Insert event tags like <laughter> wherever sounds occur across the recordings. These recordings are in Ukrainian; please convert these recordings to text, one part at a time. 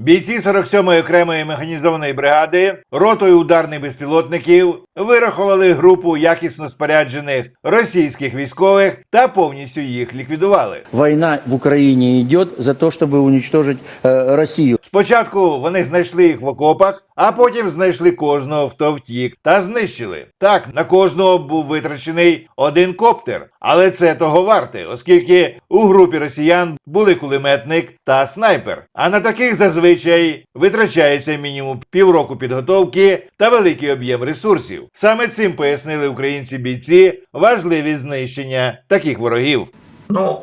Бійці 47-ї окремої механізованої бригади ротою ударних безпілотників вирахували групу якісно споряджених російських військових та повністю їх ліквідували. Война в Украине идет за то, чтобы уничтожить э, Россию. Спочатку вони знайшли їх в окопах, а потім знайшли кожного, хто втік, та знищили. Так, на кожного був витрачений один коптер, але це того варте, оскільки у групі росіян були кулеметник та снайпер. А на таких зазвичай витрачається мінімум півроку підготовки та великий об'єм ресурсів. Саме цим пояснили українці бійці важливість знищення таких ворогів. Ну,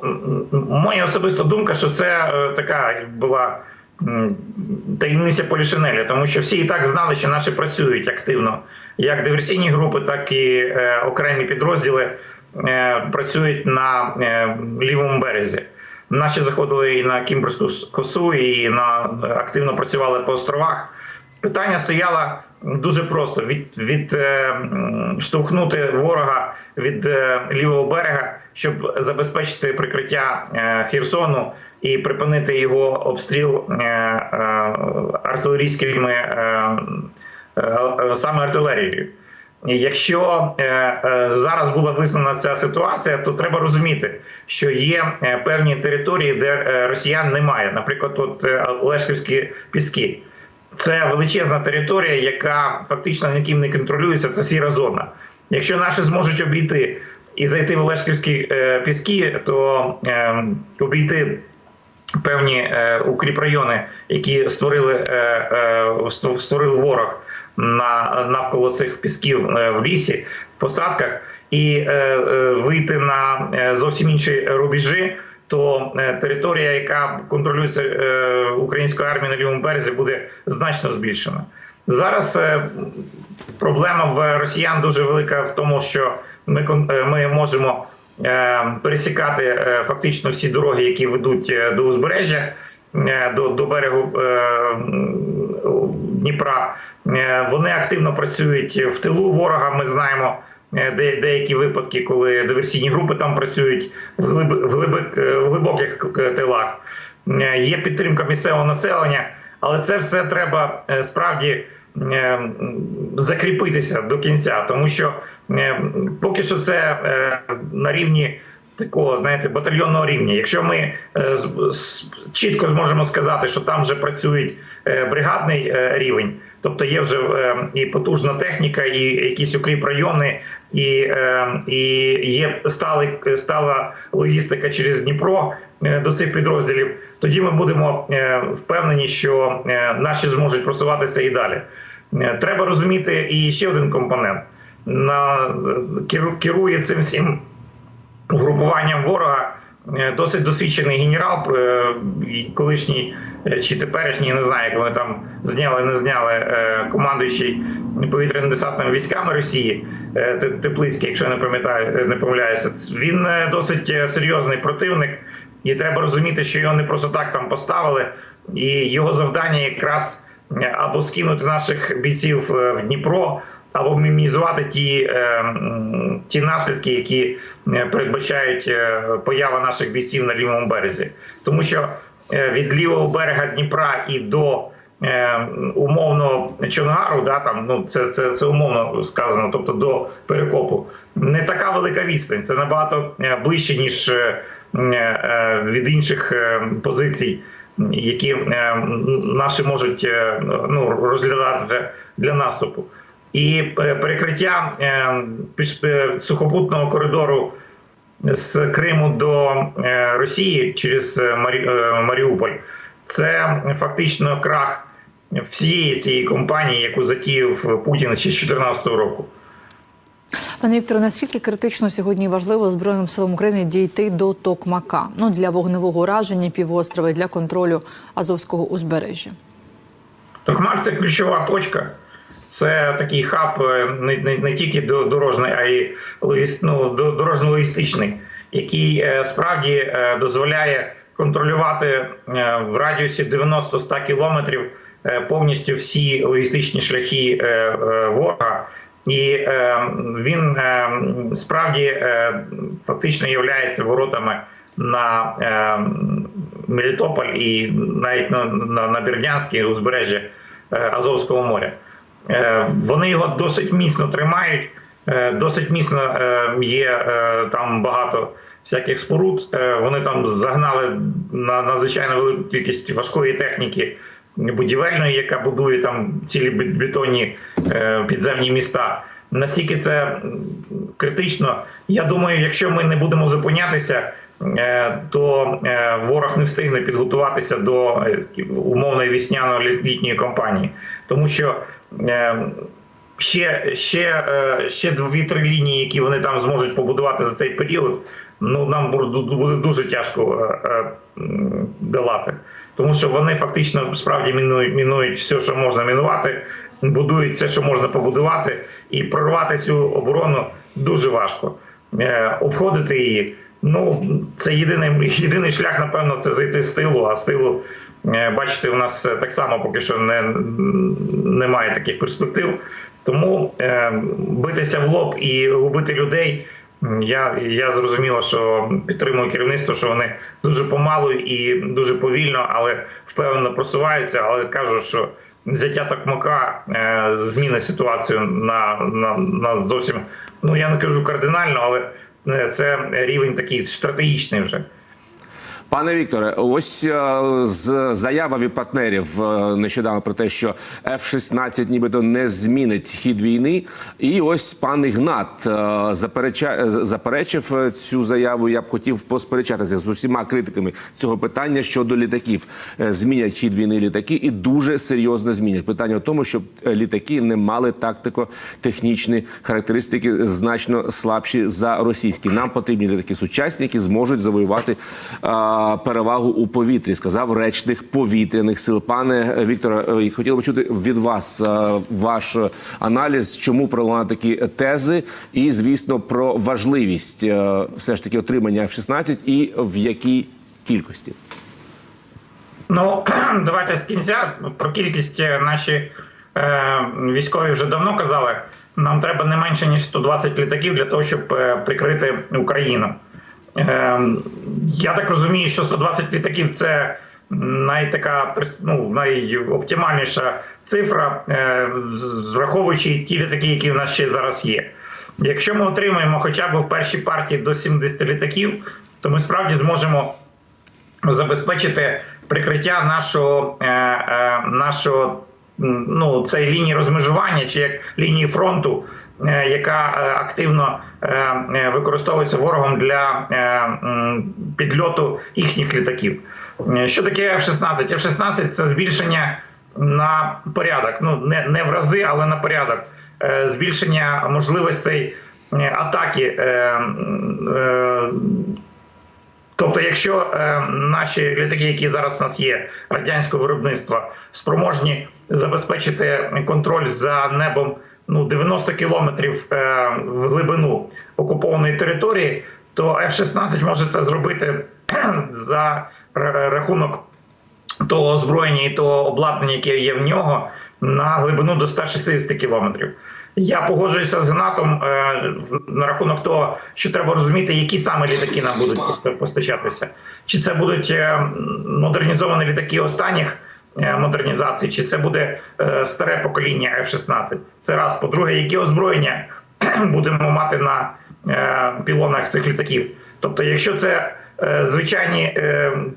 моя особиста думка, що це е, така була таємниця Полішинеля, тому що всі і так знали, що наші працюють активно. Як диверсійні групи, так і е, окремі підрозділи е, працюють на е, лівому березі. Наші заходили і на Кімберську косу, і на активно працювали по островах. Питання стояло дуже просто: від, від е, штовхнути ворога від е, лівого берега, щоб забезпечити прикриття е, Херсону і припинити його обстріл артилерійськими саме артилерією. Якщо зараз була визнана ця ситуація, то треба розуміти, що є певні території, де росіян немає. Наприклад, от Олешківські піски. Це величезна територія, яка фактично ніким не контролюється. Це сіра зона. Якщо наші зможуть обійти і зайти в Олешківські е, піски, то е, обійти певні е, укріпрайони, які створили, е, е, ст- створив ворог на навколо цих пісків е, в лісі, в посадках, і е, е, вийти на е, зовсім інші рубежі. То е, територія, яка контролюється е, українською армією на лівому березі, буде значно збільшена. Зараз е, проблема в росіян дуже велика в тому, що ми ми можемо пересікати фактично всі дороги, які ведуть до узбережжя, до, до берегу Дніпра. Вони активно працюють в тилу ворога. Ми знаємо де, деякі випадки, коли диверсійні групи там працюють в, глиб, в, глибик- е, в глибоких тилах. Е, Є підтримка місцевого населення, але це все треба е, справді е, закріпитися до кінця, тому що е, поки що це е, на рівні такого, знаєте, батальйонного рівня. Якщо ми е, чітко зможемо сказати, що там вже працюють е, бригадний е, рівень, тобто є вже е, і потужна техніка, і якісь укріп райони, і, е, і є стали, стала логістика через Дніпро е, до цих підрозділів, тоді ми будемо е, впевнені, що е, наші зможуть просуватися і далі. Треба розуміти і ще один компонент. На керу- керує цим всім угрупуванням ворога досить досвідчений генерал, е, колишній е, чи теперішній, не знаю, як вони там зняли, не зняли, е, командуючий повітряно-десантними військами Росії, е, Теплицький, якщо я не пам'ятаю, е, не помиляюся. Він е, досить е, серйозний противник, і треба розуміти, що його не просто так там поставили, і його завдання якраз е, або скинути наших бійців е, в Дніпро або мінімізувати ті, е, ті наслідки, які е, передбачають е, поява наших бійців на лівому березі, тому що від лівого берега Дніпра і до умовно Чонгару, да, там ну це, це, це умовно сказано, тобто до перекопу, не така велика відстань. Це набагато ближче ніж від інших позицій. Які наші можуть ну, розглядатися для наступу, і е, перекриття е, е, сухопутного коридору з Криму до Росії через Марі- Маріуполь це фактично крах всієї цієї компанії, яку затіяв Путін ще з 2014 року. Пане Вікторе, наскільки критично сьогодні важливо Збройним силам України дійти до Токмака ну для вогневого ураження півострова і для контролю Азовського узбережжя? Токмак це ключова точка. Це такий хаб е, не, не, не тільки до- дорожній, а й ну, дорожньо-логістичний, який е, справді е, дозволяє контролювати в радіусі 90-100 кілометрів повністю всі логістичні шляхи ворога. І він справді фактично є воротами на Мелітополь і навіть на, на, на Бердянській узбережжі е, Азовського моря. Е, Вони його досить міцно тримають, е, досить міцно е, є там багато всяких споруд. Вони там загнали на надзвичайно велику кількість важкої техніки будівельної, яка будує там цілі бетонні підземні міста. Наскільки це критично, я думаю, якщо ми не будемо зупинятися, то е, ворог не встигне підготуватися до е, умовної вісняно-літньої кампанії, тому що е, ще, ще, е, ще дві-три лінії, які вони там зможуть побудувати за цей період, ну нам буде дуже тяжко е, е, долати. Тому що вони фактично справді мінують, мінують все, що можна мінувати, будують все, що можна побудувати, і прорвати цю оборону дуже важко. Е, обходити її. Ну, це єдиний, єдиний шлях, напевно, це зайти з тилу, а з тилу, е, бачите, у нас е, так само поки що не, немає таких перспектив. Тому е, битися в лоб і губити людей. Я, я зрозуміло, що підтримую керівництво, що вони дуже помалу і дуже повільно, але впевнено просуваються. Але кажу, що взяття Токмака е, змінить ситуацію на, на, на зовсім, ну я не кажу кардинально, але це рівень такий стратегічний вже. Пане Вікторе, ось е, з від партнерів е, нещодавно про те, що F-16 нібито не змінить хід війни. І ось пан Ігнат е, заперечив цю заяву. Я б хотів посперечатися з усіма критиками цього питання щодо літаків. Змінять хід війни літаки і дуже серйозно змінять. Питання в тому, щоб літаки не мали тактико-технічні характеристики значно слабші за російські. Нам потрібні літаки сучасні, які зможуть завоювати перевагу у повітрі, сказав речник повітряних сил. Пане Вікторе, хотів би чути від вас е, ваш аналіз, чому пролунали такі тези, і звісно про важливість е, все ж таки отримання F-16 і в якій кількості. Ну, <clears throat> давайте з кінця про кількість е, наші е, військові вже давно казали. Нам треба не менше ніж 120 літаків для того, щоб прикрити Україну. Е, я так розумію, що 120 літаків це найтака ну, найоптимальніша цифра, е, враховуючи ті літаки, які в нас ще зараз є. Якщо ми отримаємо хоча б в першій партії до 70 літаків, то ми справді зможемо забезпечити прикриття нашого, е, е, нашого ну, цієї лінії розмежування чи як лінії фронту, яка е, активно е, е, використовується ворогом для е, підльоту їхніх літаків. Е, Що таке F-16? F-16 – це збільшення на порядок. Ну не, не в рази, але на порядок. Е, Збільшення можливостей е, атаки. е, е, Тобто, якщо е, наші літаки, які зараз у нас є радянського виробництва, спроможні забезпечити контроль за небом ну 90 кілометрів е, в глибину окупованої території, то F-16 може це зробити <clears throat> за рахунок того озброєння і того обладнання, яке є в нього, на глибину до 160 кілометрів. Я погоджуюся з Гнатом е, на рахунок того, що треба розуміти, які саме літаки нам будуть поста- постачатися. Чи це будуть е, модернізовані літаки останніх е, модернізацій, чи це буде е, старе покоління F-16. Це раз. По-друге, які озброєння <clears throat> будемо мати на е, пілонах цих літаків. Тобто, якщо це звичайні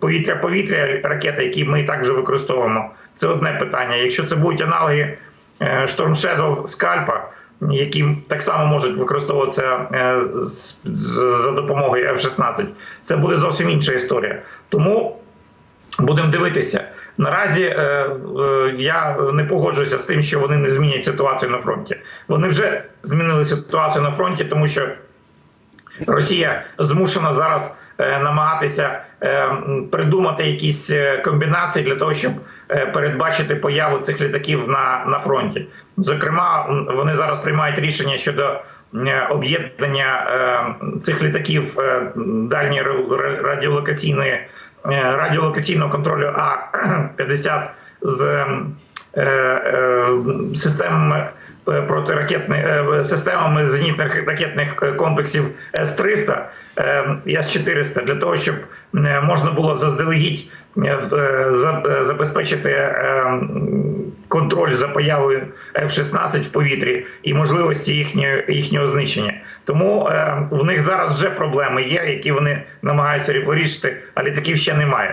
повітря-повітря ракети, які ми і так вже використовуємо, це одне питання. Якщо це будуть аналоги Storm Shadow скальпа, які так само можуть використовуватися за допомогою F-16, це буде зовсім інша історія. Тому Будемо дивитися. Наразі е, е, я не погоджуюся з тим, що вони не змінять ситуацію на фронті. Вони вже змінили ситуацію на фронті, тому що Росія змушена зараз е, намагатися е, придумати якісь е, комбінації для того, щоб е, передбачити появу цих літаків на, на фронті. Зокрема, вони зараз приймають рішення щодо е, об'єднання е, цих літаків дальньої радіолокаційної радіолокаційного контролю А <clears throat> 50 з е, е, системами е, системами зенітних ракетних е, комплексів С-300 е, і С-400 для того, щоб можна було заздалегідь за- забезпечити контроль за появою F-16 в повітрі і можливості їхнього, їхнього знищення. Тому в них зараз вже проблеми є, які вони намагаються вирішити, а літаків ще немає.